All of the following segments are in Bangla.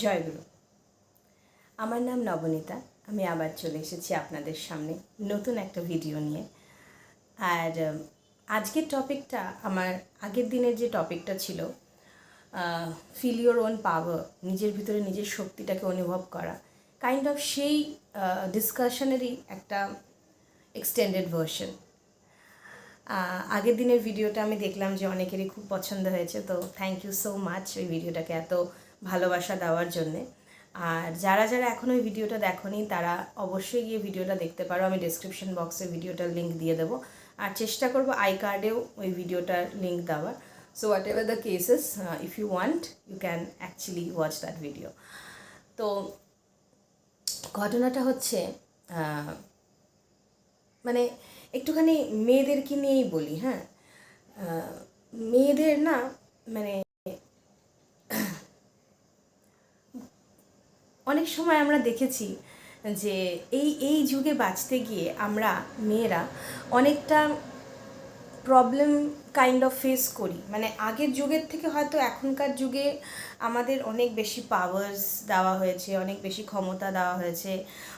জয়গুরু। আমার নাম নবনীতা, আমি আবার চলে এসেছি আপনাদের সামনে নতুন একটা ভিডিও নিয়ে। আর আজকের টপিকটা আমার আগের দিনের যে টপিকটা ছিল ফিল ইউর ওন পাওয়ার নিজের ভিতরে নিজের শক্তিটাকে অনুভব করা কাইন্ড অফ সেই ডিসকাশনেরই একটা এক্সটেন্ডেড ভার্সন আগের দিনের ভিডিওটা আমি দেখলাম যে অনেকেরই খুব পছন্দ হয়েছে, তো থ্যাংক ইউ সো মাচ ওই ভিডিওটাকে এত ভালোবাসা দেওয়ার জন্যে। আর যারা যারা এখন ওই ভিডিওটা দেখোনি, তারা অবশ্যই গিয়ে ভিডিওটা দেখতে পারো। আমি ডিসক্রিপশন বক্সে ভিডিওটার লিঙ্ক দিয়ে দেবো। আর চেষ্টা করব আই কার্ডেও ওই ভিডিওটার লিঙ্ক দেওয়ার। So whatever the cases if you want you can actually watch that video তো, ঘটনাটা হচ্ছে মানে একটুখানি মেয়েদেরকে নিয়েই বলি হ্যাঁ? মেয়েদের না মানে অনেক সময় আমরা দেখেছি যে এই এই যুগে বাঁচতে গিয়ে আমরা মেয়েরা অনেকটা প্রবলেম কাইন্ড অফ ফেস করি। মানে আগের যুগের থেকে হয়তো এখনকার যুগে আমাদের অনেক বেশি পাওয়ার্স দেওয়া হয়েছে, অনেক বেশি ক্ষমতা দেওয়া হয়েছে,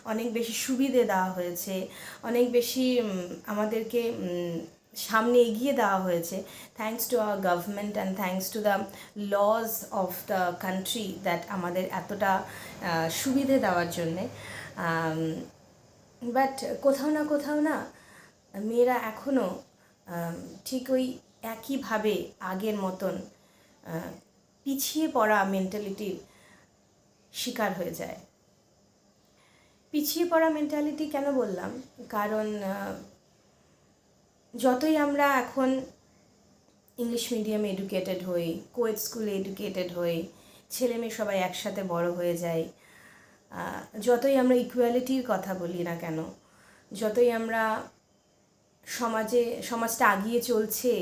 অনেক বেশি সুবিধে দেওয়া হয়েছে, অনেক বেশি আমাদেরকে সামনে এগিয়ে দেওয়া হয়েছে। Thanks to our government and thanks to the laws of the country that আমাদের এতটা সুবিধে দেওয়ার জন্যে। বাট কোথাও না কোথাও না, মেয়েরা এখনও ঠিক ওই একইভাবে আগের মতন পিছিয়ে পড়া মেন্টালিটির শিকার হয়ে যায়। পিছিয়ে পড়া মেন্টালিটি কেন বললাম? কারণ যতই আমরা এখন ইংলিশ মিডিয়ামে এডুকেটেড হই কোয়েট স্কুলে এডুকেটেড হই, ছেলে মেয়ে সবাই একসাথে বড় হয়ে যায় যতই আমরা ইকুয়ালিটির কথা বলি না কেন, যতই আমরা সমাজে, সমাজটা আগিয়ে চলছে,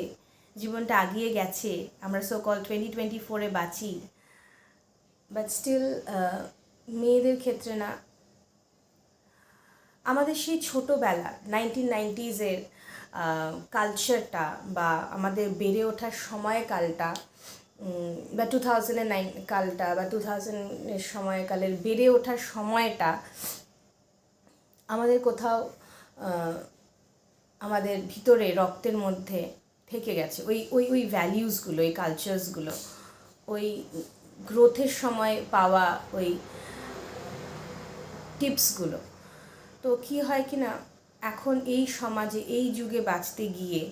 জীবনটা আগিয়ে গেছে, আমরা সো কল টোয়েন্টি টোয়েন্টি ফোরে বাঁচি বাট স্টিল মেয়েদের ক্ষেত্রে না। আমাদের সেই ছোটোবেলা নাইনটিন নাইনটিজের কালচারটা বা আমাদের বেড়ে ওঠার সময়কালটা বা টু থাউজেন্ডের নাইন কালটা বা টু থাউজেন্ডের সময়কালের বেড়ে ওঠার সময়টা আমাদের কোথাও আমাদের ভিতরে রক্তের মধ্যে থেকে গেছে। ওই ওই ওই ভ্যালিউসগুলো ওই কালচার্সগুলো ওই গ্রোথের সময় পাওয়া ওই টিপসগুলো তো কি হয় কি না এখন এই সমাজে, এই যুগে বাঁচতে গিয়ে,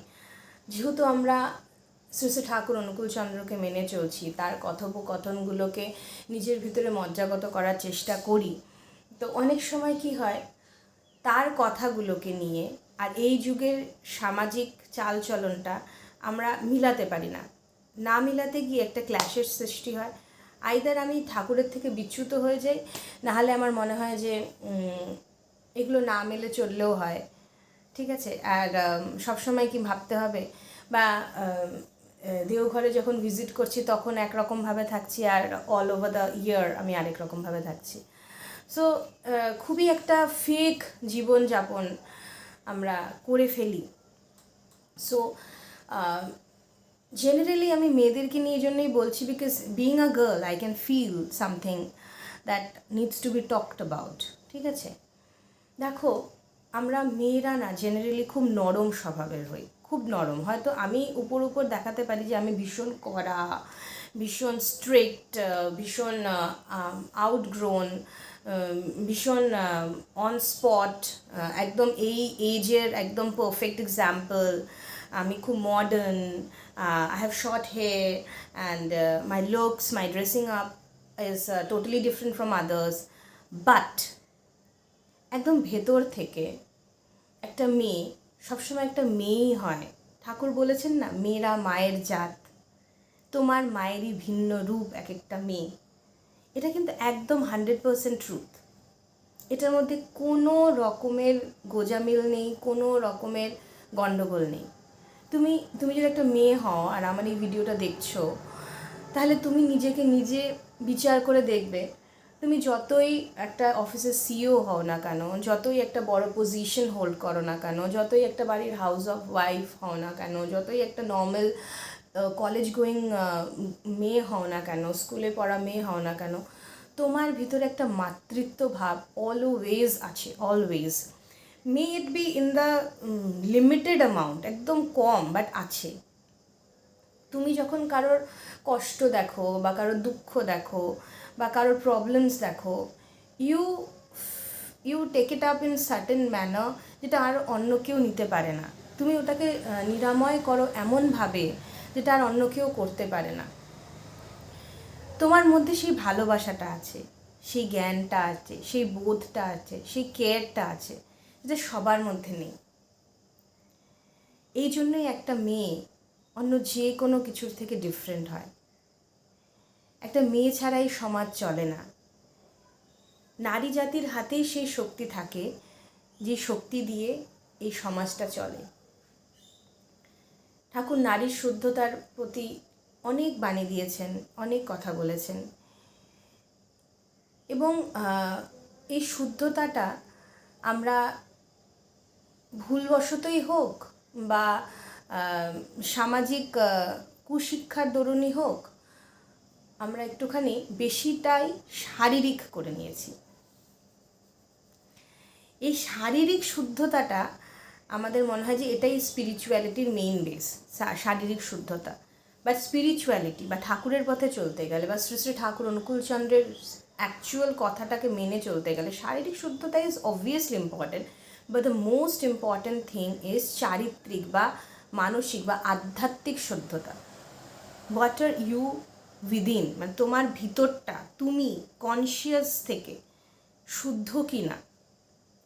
যেহেতু আমরা শ্রী ঠাকুর অনুকূলচন্দ্রকে মেনে চলছি, তার কথোপকথনগুলোকে নিজের ভিতরে মজ্জাগত করার চেষ্টা করি, তো অনেক সময় কি হয়, তার কথাগুলোকে নিয়ে আর এই যুগের সামাজিক চালচলনটা আমরা মিলাতে পারি না। না মিলাতে গিয়ে একটা ক্ল্যাশের সৃষ্টি হয়। আইদার আমি ঠাকুরের থেকে বিচ্যুত হয়ে যাই, নাহলে আমার মনে হয় যে এগুলো না মেলে চললেও হয়, ঠিক আছে? আর সবসময় কি ভাবতে হবে? বা দেওঘরে যখন ভিজিট করছি তখন একরকমভাবে থাকছি আর অল ওভার দ্য ইয়ার আমি আরেক রকমভাবে থাকছি সো খুবই একটা ফেক জীবনযাপন আমরা করে ফেলি। সো জেনারেলি আমি মেয়েদেরকে নিয়ে জন্যই বলছি because being a girl I can feel something that needs to be talked about ঠিক আছে? দেখো, আমরা মেয়েরা না জেনারেলি খুব নরম স্বভাবের হই, খুব নরম। হয়তো আমি উপর উপর দেখাতে পারি যে আমি ভীষণ কড়া, ভীষণ স্ট্রিক্ট ভীষণ আউটগ্রোন ভীষণ অন স্পট একদম এই এজের একদম পারফেক্ট এক্সাম্পল আমি খুব modern I have short hair and my looks my dressing up is totally different from others but একদম ভেতর থেকে একটা মেয়ে, সবসময় একটা মেয়েই হয়। ঠাকুর বলেছেন না, মেয়েরা মায়ের জাত, তোমার মায়েরই ভিন্ন রূপ এক একটা মেয়ে। এটা কিন্তু একদম হান্ড্রেড পারসেন্ট ট্রুথ এটার মধ্যে কোনো রকমের গোজামিল নেই, কোনো রকমের গণ্ডগোল নেই। তুমি তুমি যদি একটা মেয়ে হও আর আমার এই ভিডিওটা দেখছ, তাহলে তুমি নিজেকে নিজে বিচার করে দেখবে তুমি যতই একটা অফিসের সিও হও না কেন, যতই একটা বড় পজিশন হোল্ড করো না কেন, যতই একটা বাড়ির হাউস অফ ওয়াইফ হও না কেন, যতই একটা নর্মাল কলেজ গোয়িং মেয়ে হও না কেন স্কুলে পড়া মেয়ে হও না কেন, তোমার ভিতরে একটা মাতৃত্ব ভাব অলওয়েজ আছে always may it be in the limited amount একদম কম বাট আছে। তুমি যখন কারোর কষ্ট দেখো বা কারোর দুঃখ দেখো বা কারোর প্রবলেমস দেখো you you take it up in certain manner যেটা আর অন্য কেউ নিতে পারে না। তুমি ওটাকে নিরাময় করো এমনভাবে যেটা আর অন্য কেউ করতে পারে না। তোমার মধ্যে সেই ভালোবাসাটা আছে, সেই জ্ঞানটা আছে, সেই বোধটা আছে, সেই কেয়ারটা আছে যেটা সবার মধ্যে নেই। এই জন্যই একটা মেয়ে অন্য যে কোনো কিছুর থেকে ডিফারেন্ট হয়। একটা মেয়ে ছাড়াই সমাজ চলে না। নারী জাতির হাতেই সেই শক্তি থাকে, যে শক্তি দিয়ে এই সমাজটা চলে। ঠাকুর নারীর শুদ্ধতার প্রতি অনেক বাণী দিয়েছেন, অনেক কথা বলেছেন। এবং এই শুদ্ধতাটা আমরা ভুলবশতই হোক বা সামাজিক কুশিক্ষার দরুনই হোক আমরা একটুখানি বেশিটাই শারীরিক করে নিয়েছি। এই শারীরিক শুদ্ধতাটা আমাদের মনে হয় যে এটাই স্পিরিচুয়ালিটির মেইন বেস শারীরিক শুদ্ধতা। বা স্পিরিচুয়ালিটি বা ঠাকুরের পথে চলতে গেলে, বা শ্রী শ্রী ঠাকুর অনুকূলচন্দ্রের অ্যাকচুয়াল কথাটাকে মেনে চলতে গেলে শারীরিক শুদ্ধতা is obviously important but the most important thing is চারিত্রিক বা মানসিক বা আধ্যাত্মিক শুদ্ধতা। হোয়াট আর ইউ উইদিন মানে তোমার ভিতরটা, তুমি কনসিয়াস থেকে শুদ্ধ কি না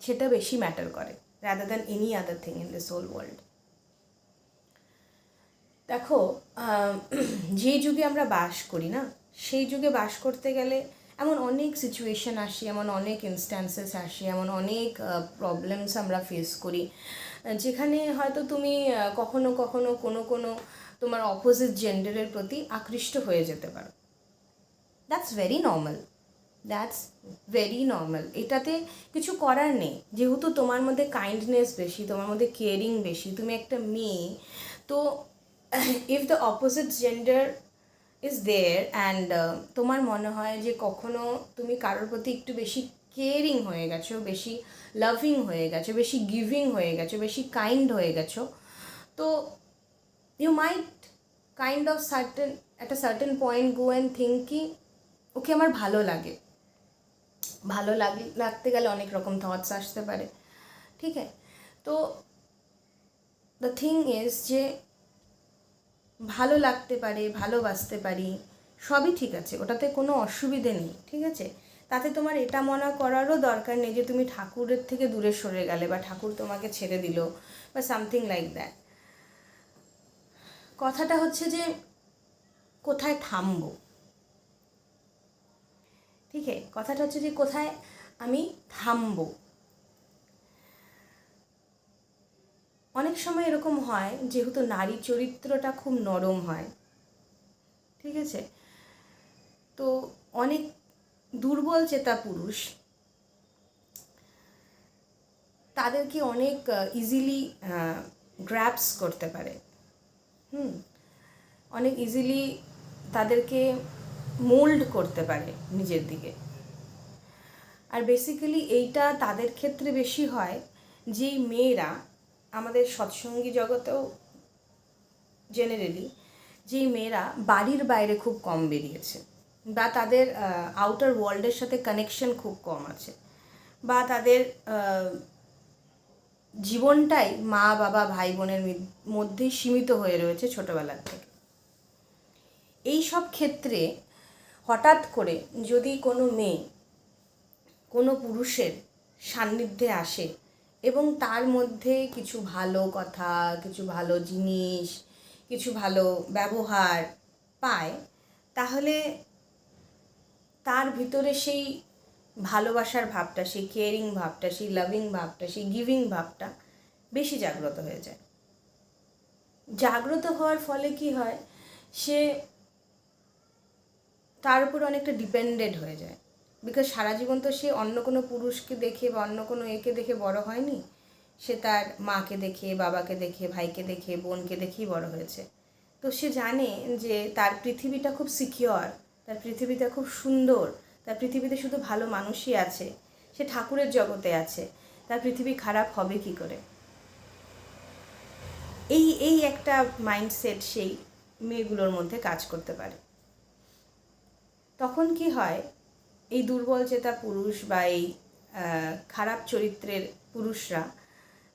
সেটা বেশি ম্যাটার করে rather than any other thing in this whole world দেখো যে যুগে আমরা বাস করি না, সেই যুগে বাস করতে গেলে এমন অনেক সিচুয়েশন আসে, এমন অনেক ইনস্ট্যান্সেস আসে, এমন অনেক প্রবলেমস আমরা ফেস করি, যেখানে হয়তো তুমি কখনো কখনো কোনো কোনো তোমার অপোজিট জেন্ডারের প্রতি আকৃষ্ট হয়ে যেতে পারো। That's very normal that's very normal এটাতে কিছু করার নেই। যেহেতু তোমার মধ্যে কাইন্ডনেস বেশি, তোমার মধ্যে কেয়ারিং বেশি, তুমি একটা মেয়ে, তো if the opposite gender is there and তোমার মনে হয় যে কখনো তুমি কারোর প্রতি একটু বেশি কেয়ারিং হয়ে গেছো, বেশি লাভিং হয়ে গেছো, বেশি গিভিং হয়ে গেছো, বেশি কাইন্ড হয়ে গেছো, তো you might kind of certain একটা সার্টেন পয়েন্ট অ্যান্ড থিঙ্ক কি ওকে আমার ভালো লাগে। ভালো লাগ, লাগতে গেলে অনেক রকম থটস আসতে পারে। ঠিক আছে? তো দ্য থিং ইজ যে, ভালো লাগতে পারে, ভালোবাসতে পারি, সবই ঠিক আছে, ওটাতে কোনো অসুবিধে নেই, ঠিক আছে? তাতে তোমার এটা মনে করারও দরকার নেই যে, তুমি ঠাকুরের থেকে দূরে সরে গেলে বা ঠাকুর তোমাকে ছেড়ে দিল বা সামথিং লাইক দ্যাট কথাটা হচ্ছে যে, কোথায় থামবো? ঠিক আছে, কথাটা হচ্ছে যে, কোথায় আমি থামবো? অনেক সময় এরকম হয়, যেহেতু নারী চরিত্রটা খুব নরম হয়। ঠিক আছে? তো অনেক দুর্বল চেতা পুরুষ, তাদেরকে অনেক ইজিলি গ্র্যাপস করতে পারে। হুম, অনেক ইজিলি তাদেরকে মোল্ড করতে পারে নিজের দিকে। আর বেসিক্যালি এইটা তাদের ক্ষেত্রে বেশি হয় যেই মেয়েরা আমাদের সৎসঙ্গী জগতেও জেনারেলি যেই মেয়েরা বাড়ির বাইরে খুব কম বেরিয়েছে বা তাদের আউটার ওয়ার্ল্ডের সাথে কানেকশন খুব কম আছে বা তাদের জীবনটাই মা, বাবা, ভাই, বোনের মধ্যেই সীমিত হয়ে রয়েছে ছোটোবেলার থেকে। এই সব ক্ষেত্রে হঠাৎ করে যদি কোনো মেয়ে কোনো পুরুষের সান্নিধ্যে আসে এবং তার মধ্যে কিছু ভালো কথা, কিছু ভালো জিনিস, কিছু ভালো ব্যবহার পায়, তাহলে তার ভিতরে সেই ভালোবাসার ভাবটা সেই কেয়ারিং ভাবটা সেই লাভিং ভাবটা সেই গিভিং ভাবটা বেশি জাগ্রত হয়ে যায়। জাগ্রত হওয়ার ফলে কি হয়? সে তার উপর অনেকটা ডিপেন্ডেড হয়ে যায়। বিকজ সারা জীবন তো সে অন্য কোনো পুরুষকে দেখে বা অন্য কোনো একে দেখে বড় হয়নি। সে তার মাকে দেখে, বাবাকে দেখে, ভাইকে দেখে, বোনকে দেখেই বড় হয়েছে। তো সে জানে যে তার পৃথিবীটা খুব সিকিওর তার পৃথিবীটা খুব সুন্দর। তার পৃথিবীতে শুধু ভালো মানুষই আছে, সে ঠাকুরের জগতে আছে তার পৃথিবী খারাপ হবে কি করে? এই এই একটা মাইন্ডসেট সেই মেয়েগুলোর মধ্যে কাজ করতে পারে। তখন কি হয়, এই দুর্বল চেতা পুরুষ বা এই খারাপ চরিত্রের পুরুষরা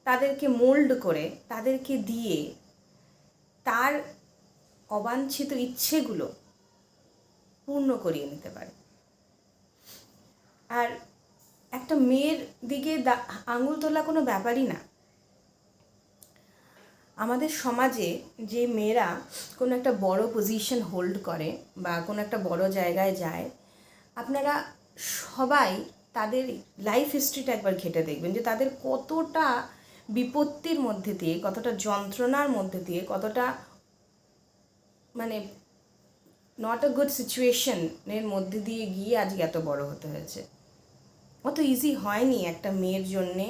তাদেরকে মোল্ড করে, তাদেরকে দিয়ে তার অবাঞ্ছিত ইচ্ছেগুলো পূর্ণ করিয়ে নিতে পারে। আর একটা মেয়ের দিকে আঙুল তোলা কোনো ব্যাপারই না। আমাদের সমাজে যে মেয়েরা কোনো একটা বড় পজিশন হোল্ড করে বা কোনো একটা বড় জায়গায় যায়, আপনারা সবাই তাদের লাইফ হিস্ট্রিটা একবার ঘেটে দেখবেন যে তাদের কতটা বিপত্তির মধ্যে দিয়ে, কতটা যন্ত্রণার মধ্যে দিয়ে, কতটা মানে নট আ গুড সিচুয়েশনের মধ্যে দিয়ে গিয়ে আজকে এত বড় হতে হয়েছে। অত ইজি হয়নি একটা মেয়ের জন্যে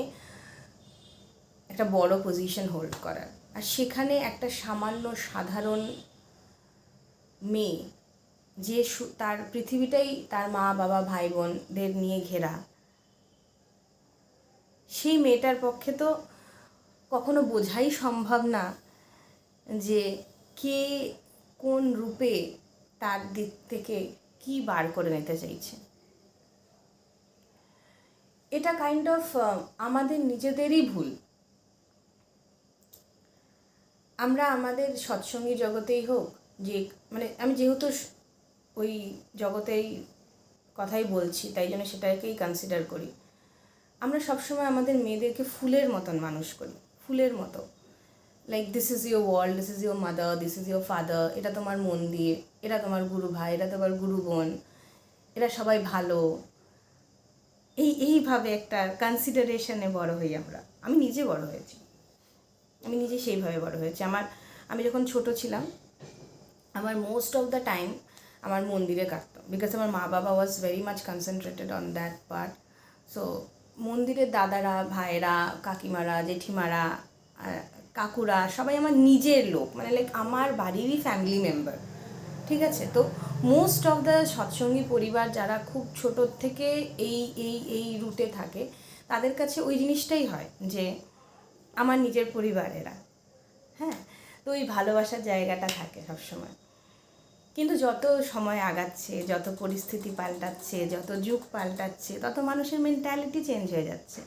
একটা বড় পজিশন হোল্ড করার। আর সেখানে একটা সামান্য সাধারণ মেয়ে যে তার পৃথিবীটাই তার মা, বাবা ভাই বোনদের নিয়ে ঘেরা, সেই মেয়েটার পক্ষে তো কখনো বোঝাই সম্ভব না যে কে কোন রূপে তার দিক থেকে কি বার করে নিতে চাইছে। এটা কাইন্ড অফ আমাদের নিজেদেরই ভুল। আমরা আমাদের সৎসঙ্গী জগতেই হোক, যে মানে আমি যেহেতু ওই জগতেই কথাই বলছি, তাই জন্য সেটাকেই কনসিডার করি। আমরা সবসময় আমাদের মেয়েদেরকে ফুলের মতন মানুষ করি, ফুলের মতো। Like this is your world this is your mother this is your father এটা তোমার মন্দির, এটা তোমার গুরু ভাই, এটা তোমার গুরু বোন, এরা সবাই ভালো। এই, এইভাবে একটা কনসিডারেশনে বড় হই আমরা। আমি নিজে বড় হয়েছি। আমি নিজে সেইভাবে বড় হয়েছি। আমার, আমি যখন ছোট ছিলাম, আমার মোস্ট অফ দ্য টাইম আমার মন্দিরে কাটতো। বিকজ আমার মা বাবা was very much concentrated on that part so মন্দিরের দাদারা, ভাইয়েরা, কাকিমারা, জেঠিমারা কাকুরা সবাই আমার নিজের লোক। মানে লাইক আমার বাড়িরই ফ্যামিলি মেম্বার ঠিক আছে? তো মোস্ট অফ দ্য সৎসঙ্গী পরিবার যারা খুব ছোটোর থেকে এই এই এই রুটে থাকে, তাদের কাছে ওই জিনিসটাই হয় যে, আমার নিজের পরিবারেরা। হ্যাঁ? তো ওই ভালোবাসার জায়গাটা থাকে সবসময়। কিন্তু যত সময় আগাচ্ছে, যত পরিস্থিতি পাল্টাচ্ছে, যত যুগ পাল্টাচ্ছে, তত মানুষের মেন্টালিটি চেঞ্জ হয়ে যাচ্ছে।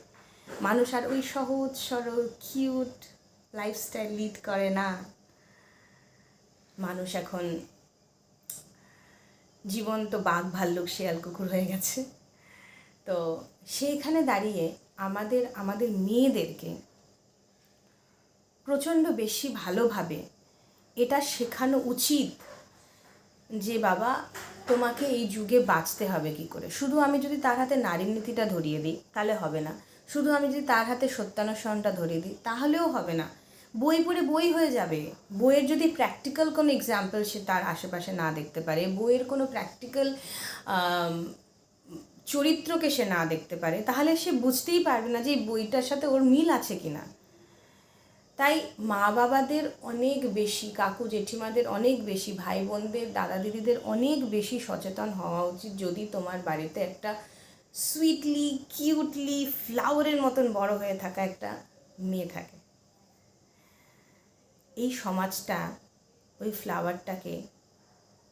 মানুষ আর ওই সহজ, সরল কিউট লাইফস্টাইল লিড করে না। মানুষ এখন জীবন্ত বাঘ ভাল্লুক শেয়াল কুকুর হয়ে গেছে। তো সেইখানে দাঁড়িয়ে আমাদের আমাদের মেয়েদেরকে প্রচণ্ড বেশি ভালোভাবে এটা শেখানো উচিত যে, বাবা, তোমাকে এই যুগে বাঁচতে হবে কি করে? শুধু আমি যদি তার হাতে নারী নীতিটা ধরিয়ে দিই, তাহলে হবে না। শুধু আমি যদি তার হাতে সত্যানুসরণটা ধরিয়ে দিই, তাহলেও হবে না। বই পড়ে বই হয়ে যাবে। বইয়ের যদি প্র্যাকটিক্যাল কোনো এক্সাম্পল সে তার আশেপাশে না দেখতে পারে, বইয়ের কোনো প্র্যাকটিক্যাল চরিত্রকে সে না দেখতে পারে, তাহলে সে বুঝতেই পারবে না যে এই বইটার সাথে ওর মিল আছে কি না তাই মা বাবাদের অনেক বেশি, কাকু জেঠিমাদের অনেক বেশি ভাই বোনদের দাদা দিদিদের অনেক বেশি সচেতন হওয়া উচিত যদি তোমার বাড়িতে একটা সুইটলি কিউটলি ফ্লাওয়ারের মতন বড় হয়ে থাকা একটা মেয়ে থাকে। এই সমাজটা, ওই ফ্লাওয়ারটাকে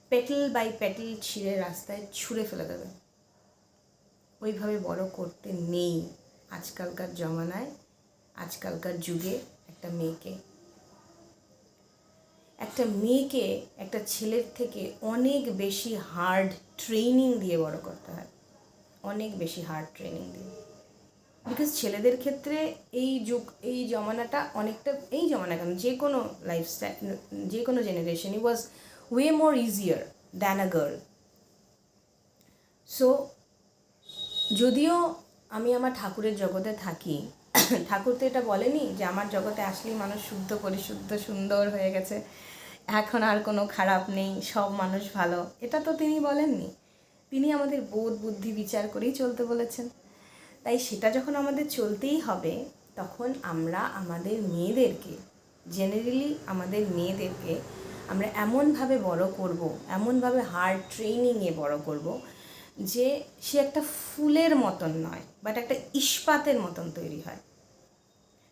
পেটেল বাই পেটেল ছিঁড়ে রাস্তায় ছুঁড়ে ফেলে দেবে। ওইভাবে বড় করতে নেই আজকালকার জমানায়, আজকালকার যুগে একটা মেয়েকে। একটা মেয়েকে একটা ছেলের থেকে অনেক বেশি হার্ড ট্রেনিং দিয়ে বড় করতে হয়। অনেক বেশি হার্ড ট্রেনিং দিয়ে। বিকজ ছেলেদের ক্ষেত্রে এই যুগ, এই জমানাটা অনেকটা, এই জমানা কেন? যে কোনো লাইফস্টাইল যে কোনো generation was way more easier than a girl so যদিও আমি আমার ঠাকুরের জগতে থাকি, ঠাকুর তো এটা বলেনি যে আমার জগতে আসলেই মানুষ শুদ্ধ, পরিশুদ্ধ, সুন্দর হয়ে গেছে। এখন আর কোনো খারাপ নেই, সব মানুষ ভালো। এটা তো তিনি বলেননি। তিনি আমাদের বোধ, বুদ্ধি, বিচার করেই চলতে বলেছেন। তাই সেটা যখন আমাদের চলতেই হবে, তখন আমরা আমাদের মেয়েদেরকে জেনারেলি আমাদের মেয়েদেরকে আমরা এমনভাবে বড় করব, এমনভাবে হার্ড ট্রেনিংয়ে বড় করব যে সে একটা ফুলের মতন নয় বাট একটা ইস্পাতের মতন তৈরি হয়।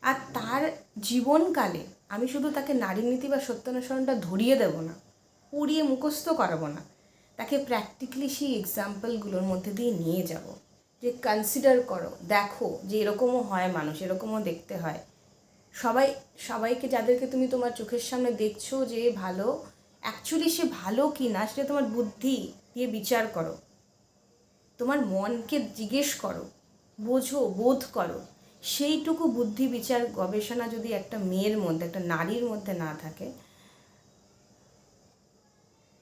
আর তার জীবনকালে আমি শুধু তাকে নারী নীতি বা সত্যানুসরণটা ধরিয়ে দেব না, পড়িয়ে মুখস্থ করাবো না, তাকে প্র্যাকটিক্যালি সেই এক্সাম্পলগুলোর মধ্যে দিয়ে নিয়ে যাব। যে কনসিডার করো, দেখো যে এরকমও হয় মানুষ, এরকমও দেখতে হয়। সবাই, সবাইকে যাদেরকে তুমি তোমার চোখের সামনে দেখছ যে ভালো অ্যাকচুয়ালি সে ভালো কি না সেটা তোমার বুদ্ধি দিয়ে বিচার করো। তোমার মনকে জিজ্ঞেস করো, বোঝো, বোধ করো। সেইটুকু বুদ্ধি বিচার গবেষণা যদি একটা মেয়ের মধ্যে, একটা নারীর মধ্যে না থাকে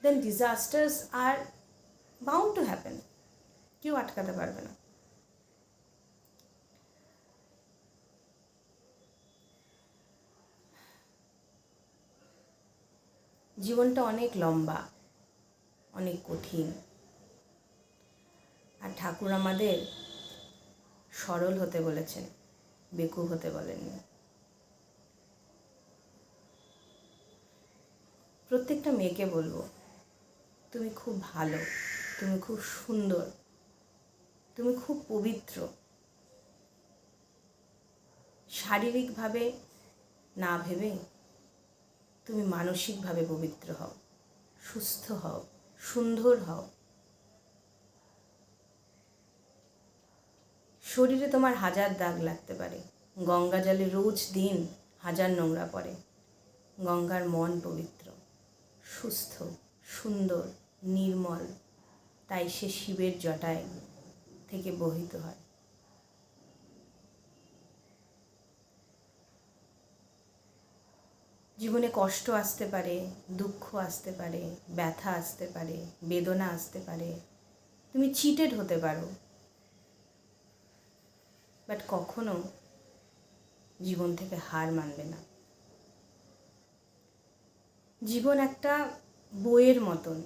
then disasters are bound to happen কেউ আটকাতে পারবে না। জীবনটা অনেক লম্বা, অনেক কঠিন। আর ঠাকুর আমাদের সরল হতে বলেছেন বেকুব হতে বলেননি। প্রত্যেকটা মেয়েকে বলব, তুমি খুব ভালো, তুমি খুব সুন্দর, তুমি খুব পবিত্র। শারীরিকভাবে না ভেবে তুমি মানসিকভাবে পবিত্র হও, সুস্থ হও, সুন্দর হও। শরীরে তোমার হাজার দাগ লাগতে পারে। গঙ্গা জলে রোজ দিন হাজার নোংরা পড়ে। গঙ্গার মন পবিত্র, সুস্থ, সুন্দর, নির্মল। তাই সে শিবের জটায় থেকে বহিত হয়। জীবনে কষ্ট আসতে পারে, দুঃখ আসতে পারে, ব্যথা আসতে পারে, বেদনা আসতে পারে, তুমি চিটেড হতে পারো। বাট কখনো জীবন থেকে হার মানবে না। জীবন একটা বইয়ের মতন।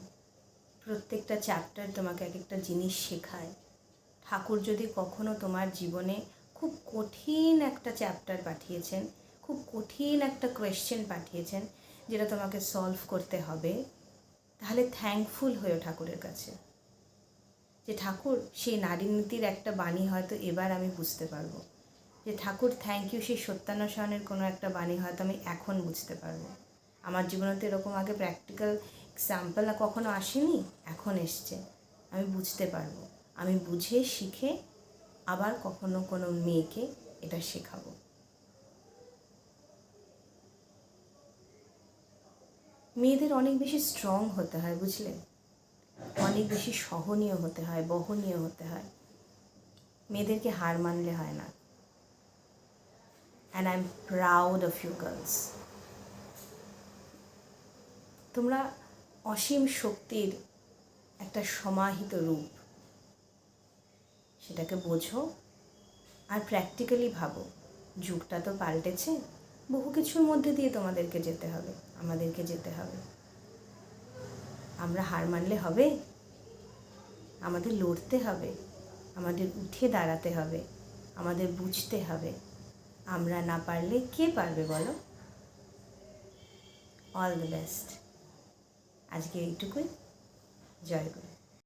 প্রত্যেকটা চ্যাপ্টার তোমাকে এক একটা জিনিস শেখায়। ঠাকুর যদি কখনো তোমার জীবনে খুব কঠিন একটা চ্যাপ্টার পাঠিয়েছেন খুব কঠিন একটা কোয়েশ্চেন পাঠিয়েছেন যেটা তোমাকে সলভ করতে হবে। তাহলে থ্যাঙ্কফুল হয়েও ঠাকুরের কাছে। যে ঠাকুর, সেই নারী নীতির একটা বাণী হয়তো এবার আমি বুঝতে পারব। যে ঠাকুর থ্যাংক ইউ সেই সত্যানুসরণের কোনো একটা বাণী হয়তো আমি এখন বুঝতে পারব। আমার জীবনে তো এরকম আগে প্র্যাকটিক্যাল এক্সাম্পল কখনো আসেনি, এখন এসছে। আমি বুঝতে পারব। আমি বুঝে শিখে আবার কখনো কোনো মেয়েকে এটা শেখাবো। মেয়েদের অনেক বেশি স্ট্রং হতে হয়, বুঝলে? অনেক বেশি সহনীয় হতে হয়, বহনীয় হতে হয়। মেয়েদেরকে হার মানলে হয় না। And I am proud of you girls তোমরা অসীম শক্তির একটা সমাহিত রূপ। সেটাকে বোঝো আর প্র্যাকটিক্যালি ভাবো, যুগটা তো পাল্টেছে। বহু কিছুর মধ্যে দিয়ে তোমাদেরকে যেতে হবে, আমাদেরকে যেতে হবে। আমরা হার মানলে হবে, আমাদের লড়তে হবে, আমাদের উঠে দাঁড়াতে হবে, আমাদের বুঝতে হবে। আমরা না পারলে কে পারবে বলো? অল দ্য বেস্ট আজকে এইটুকুই। জয় গুরু।